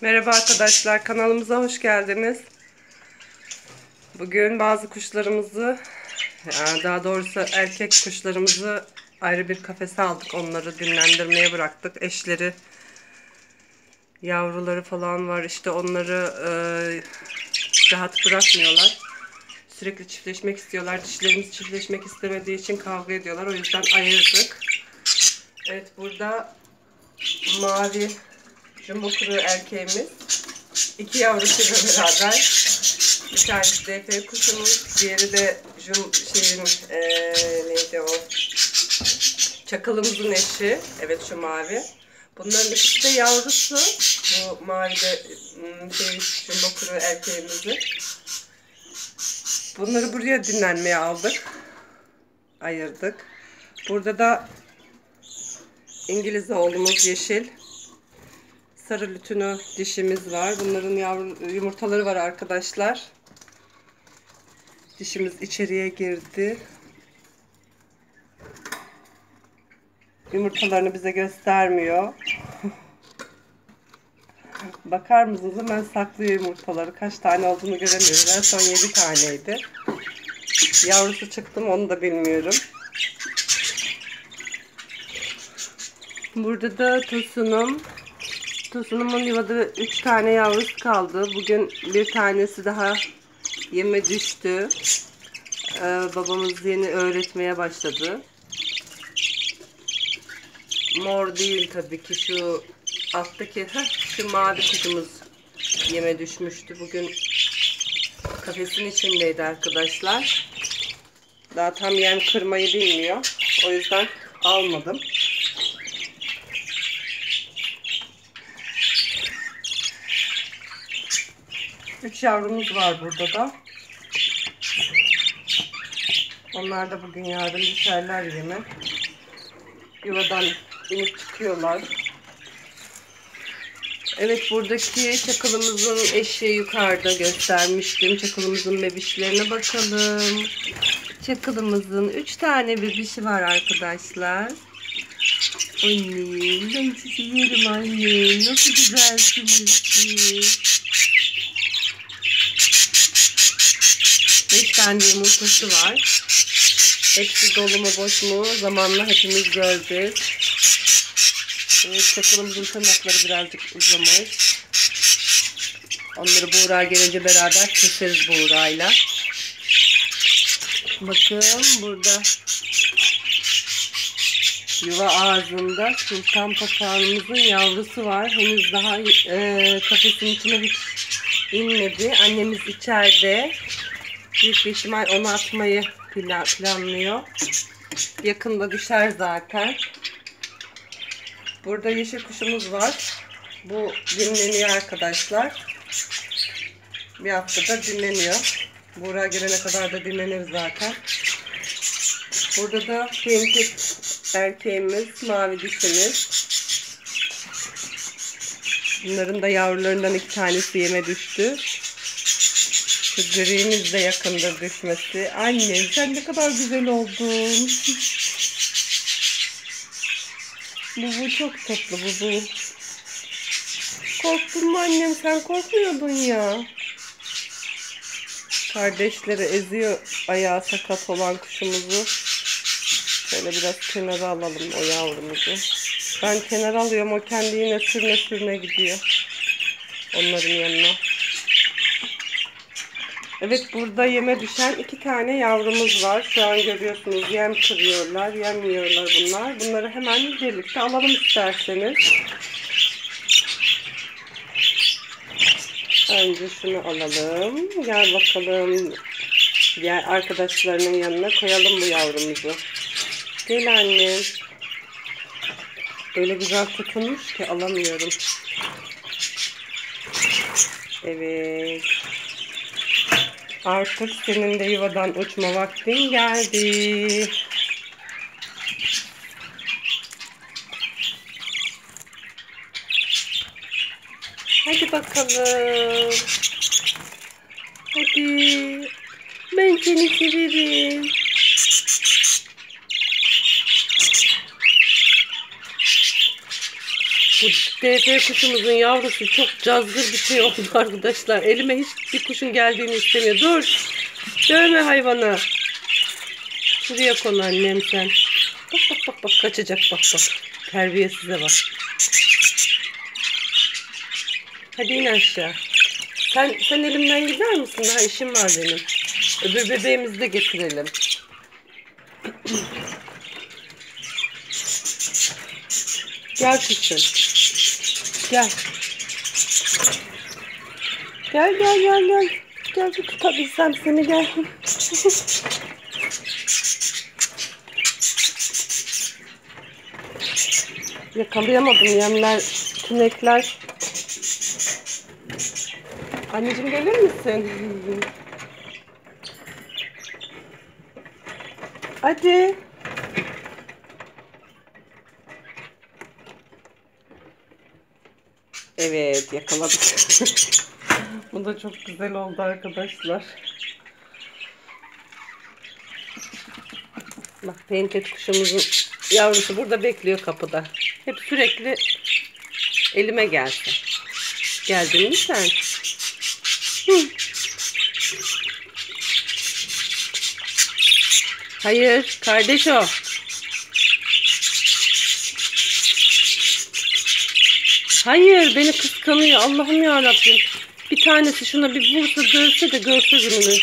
Merhaba arkadaşlar kanalımıza hoş geldiniz. Bugün bazı kuşlarımızı daha doğrusu erkek kuşlarımızı ayrı bir kafese aldık. Onları dinlendirmeye bıraktık. Eşleri yavruları falan var. İşte onları e, rahat bırakmıyorlar. Sürekli çiftleşmek istiyorlar. Dişlerimiz çiftleşmek istemediği için kavga ediyorlar. O yüzden ayırdık. Evet burada mavi jumbo kuru erkeğimiz. iki yavrusuyla beraber. Bir tanesi DP kuşumuz. Diğeri de jum, şeyin ee, neydi o? Çakalımızın eşi. Evet şu mavi. Bunların ikisi de yavrusu. Bu mavi de şey, jumbo kuru erkeğimizi. Bunları buraya dinlenmeye aldık. Ayırdık. Burada da İngiliz oğlumuz yeşil. Sarı lütünü dişimiz var. Bunların yavru, yumurtaları var arkadaşlar. Dişimiz içeriye girdi. Yumurtalarını bize göstermiyor. Bakar mısınız? Hemen saklıyor yumurtaları. Kaç tane olduğunu göremiyoruz. En son 7 taneydi. Yavrusu çıktı mı onu da bilmiyorum. Burada da tosunum. Tosunumun yuvada 3 tane yavrusu kaldı. Bugün bir tanesi daha yeme düştü. Ee, babamız yeni öğretmeye başladı. Mor değil tabii ki şu alttaki heh, şu mavi kuşumuz yeme düşmüştü. Bugün kafesin içindeydi arkadaşlar. Daha tam yem kırmayı bilmiyor. O yüzden almadım. Üç yavrumuz var burada da. Onlar da bugün yarın düşerler yeme. Yuvadan inip çıkıyorlar. Evet buradaki çakılımızın eşi yukarıda göstermiştim. Çakılımızın bebişlerine bakalım. Çakılımızın 3 tane bebişi var arkadaşlar. Annem ben sizi yerim annem. Nasıl güzelsiniz siz. 5 tane yumurtası var. Hepsi dolu mu boş mu zamanla hepimiz göreceğiz. Evet çakılımızın tırnakları birazcık uzamış. Onları Buğra gelince beraber keseriz Buğra'yla. Bakın burada yuva ağzında sultan papağanımızın yavrusu var. Henüz daha e, kafesin içine hiç inmedi. Annemiz içeride. Büyük bir ihtimal onu atmayı planlıyor. Yakında düşer zaten. Burada yeşil kuşumuz var. Bu dinleniyor arkadaşlar. Bir haftada dinleniyor. Buğra gelene kadar da dinlenir zaten. Burada da pimpik erkeğimiz, mavi dişimiz. Bunların da yavrularından iki tanesi yeme düştü. Şu gri'miz de yakındır düşmesi. Annem sen ne kadar güzel oldun. Bu bu çok tatlı bu bu. Korktun mu annem sen korkmuyordun ya. Kardeşleri eziyor ayağı sakat olan kuşumuzu. Şöyle biraz kenara alalım o yavrumuzu. Ben kenara alıyorum o kendi yine sürüne sürüne gidiyor. Onların yanına. Evet burada yeme düşen iki tane yavrumuz var. Şu an görüyorsunuz yem kırıyorlar, yem yiyorlar bunlar. Bunları hemen birlikte alalım isterseniz. Önce şunu alalım. Gel bakalım. Diğer arkadaşlarının yanına koyalım bu yavrumuzu. Gel anne. Öyle güzel tutunmuş ki alamıyorum. Evet. Artık senin de yuvadan uçma vaktin geldi. Hadi bakalım. Hadi. Ben seni severim. Bu DF kuşumuzun yavrusu çok cazgır bir şey oldu arkadaşlar. Elime hiç bir kuşun geldiğini istemiyor. Dur. Dövme hayvanı. Şuraya konu annem sen. Bak bak bak bak kaçacak bak bak. Terbiyesize bak. Hadi in aşağı. Sen, sen elimden gider misin? Daha işim var benim. Öbür bebeğimizi de getirelim. Gel kızım. Gel. Gel gel gel gel. Gel bir tutabilsem seni gel. Yakalayamadım yemler, tünekler. Anneciğim gelir misin? Hadi. Evet yakaladık. Bu da çok güzel oldu arkadaşlar. Bak pençet kuşumuzun yavrusu burada bekliyor kapıda. Hep sürekli elime gelsin. Geldin mi sen? Hı. Hayır, kardeş o. Hayır, beni kıskanıyor. Allah'ım ya Rabbim. Bir tanesi şuna bir vursa dövse de görse gününü.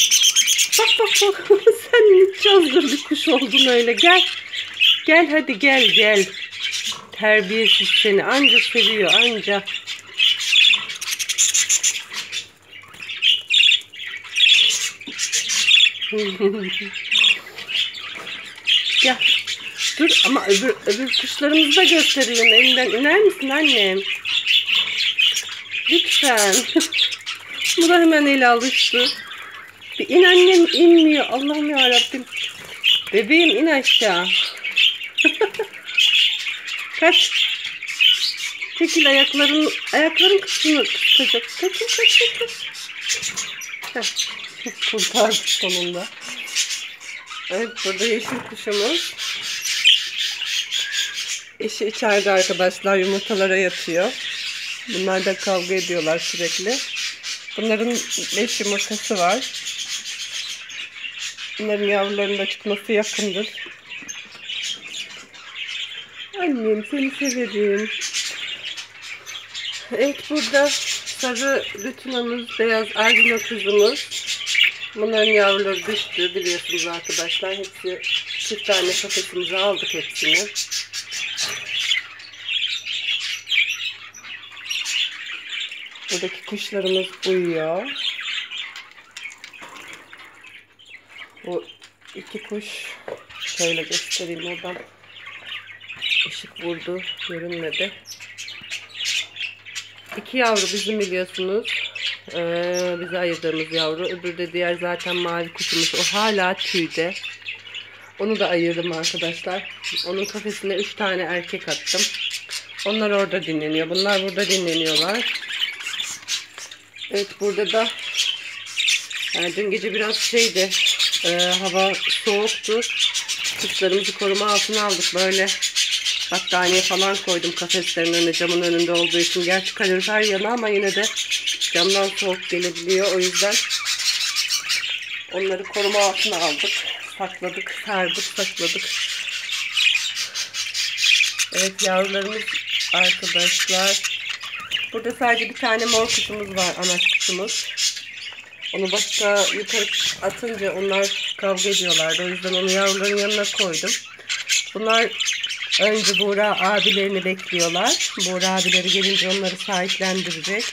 Bak bak bak. Sen ne cazgır bir kuş oldun öyle. Gel. Gel hadi gel gel. Terbiyesiz seni. Anca seviyor anca. Gel. Dur ama öbür, öbür kuşlarımızı da göstereyim. Elinden iner misin annem? Lütfen. Bu da hemen ele alıştı. Bir in annem inmiyor. Allah'ım ya Rabbim. Bebeğim in aşağı. Kaç. Çekil ayakların ayakların kısmını kısacak. Kaç kaç kaç kaç. Kurtardık sonunda. Evet burada yeşil kuşumuz. Eşi içeride arkadaşlar yumurtalara yatıyor. Bunlar da kavga ediyorlar sürekli. Bunların 5 yumurtası var. Bunların yavrularının da çıkması yakındır. Annem seni severim. Evet burada sarı lütünamız, beyaz albino kızımız. Bunların yavruları düştü biliyorsunuz arkadaşlar. Hepsi çift tane kafesimize aldık hepsini. Buradaki kuşlarımız uyuyor. Bu iki kuş şöyle göstereyim oradan. Işık vurdu, görünmedi. İki yavru bizim biliyorsunuz. Ee, bize ayırdığımız yavru. Öbürü de diğer zaten mavi kuşumuz. O hala tüyde. Onu da ayırdım arkadaşlar. Onun kafesine 3 tane erkek attım. Onlar orada dinleniyor. Bunlar burada dinleniyorlar. Evet burada da yani dün gece biraz şeydi. e, hava soğuktu. Kuşlarımızı koruma altına aldık. Böyle battaniye falan koydum kafeslerin önüne camın önünde olduğu için. Gerçi kalorifer yanı ama yine de camdan soğuk gelebiliyor. O yüzden onları koruma altına aldık. Sakladık, sardık, sakladık. Evet yavrularımız arkadaşlar. Burada sadece bir tane mor kuşumuz var, anaç kuşumuz. Onu başka yukarı atınca onlar kavga ediyorlardı. O yüzden onu yavruların yanına koydum. Bunlar önce Buğra abilerini bekliyorlar. Buğra abileri gelince onları sahiplendirecek.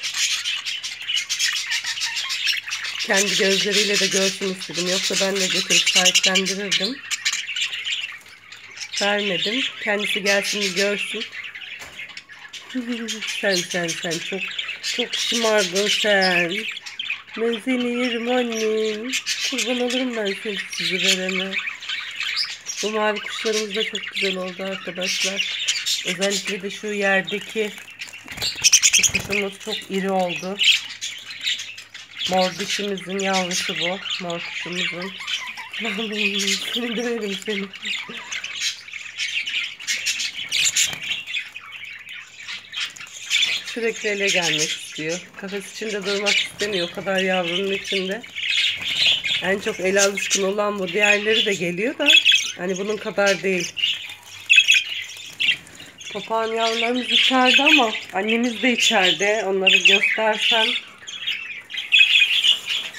Kendi gözleriyle de görsün istedim. Yoksa ben de götürüp sahiplendirirdim. Vermedim. Kendisi gelsin görsün. Sen sen sen çok çok şımardın sen. Ben seni yerim annem. Kurban olurum ben seni sizi verene. Bu mavi kuşlarımız da çok güzel oldu arkadaşlar. Özellikle de şu yerdeki kuşumuz çok iri oldu. Mor dişimizin yavrusu bu. Mor kuşumuzun. seni döverim seni. Sürekli ele gelmek istiyor. Kafes içinde durmak istemiyor. O kadar yavrunun içinde. En çok ele alışkın olan bu. Diğerleri de geliyor da hani bunun kadar değil. Papağan yavrularımız içeride ama annemiz de içeride. Onları göstersem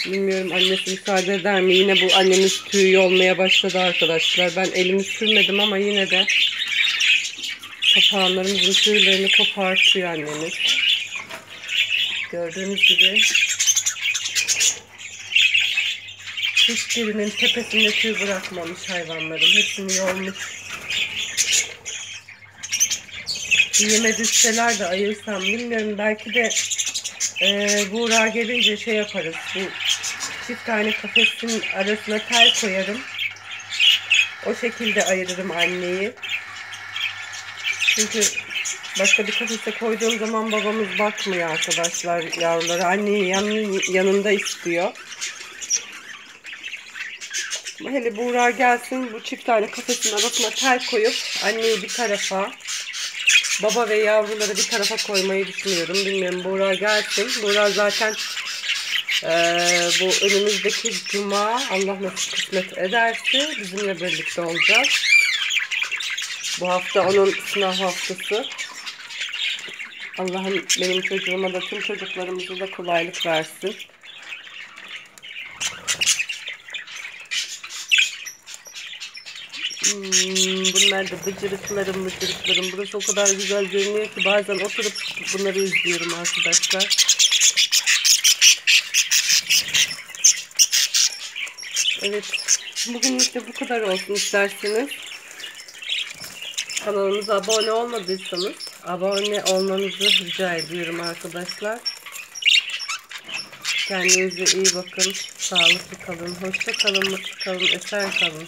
bilmiyorum annesi müsaade eder mi? Yine bu annemiz tüy olmaya başladı arkadaşlar. Ben elimi sürmedim ama yine de papağanlarımızın tüylerini kopartıyor annemiz. Gördüğünüz gibi hiçbirinin tepesinde tüy bırakmamış hayvanlarım. Hepsini yolmuş. Yeme düşseler de ayırsam bilmiyorum. Belki de e, Buğra gelince şey yaparız. Bu çift tane kafesin arasına tel koyarım. O şekilde ayırırım anneyi. Çünkü başka bir kafese koyduğum zaman babamız bakmıyor arkadaşlar yavruları. Anneyi yan, yanında istiyor. Hele Buğra gelsin bu çift tane kafesin arasına tel koyup anneyi bir tarafa baba ve yavruları bir tarafa koymayı düşünüyorum. Bilmiyorum Buğra gelsin. Buğra zaten eee, bu önümüzdeki cuma Allah nasip kısmet ederse bizimle birlikte olacak. Bu hafta onun sınav haftası. Allah'ım benim çocuğuma da tüm çocuklarımıza da kolaylık versin. Hmm, bunlar da bıcırıklarım bıcırıklarım. Burası o kadar güzel görünüyor ki bazen oturup bunları izliyorum arkadaşlar. Evet. Bugünlük de bu kadar olsun isterseniz. Kanalımıza abone olmadıysanız abone olmanızı rica ediyorum arkadaşlar. Kendinize iyi bakın. Sağlıklı kalın. Hoşça kalın. Mutlu kalın. Esen kalın.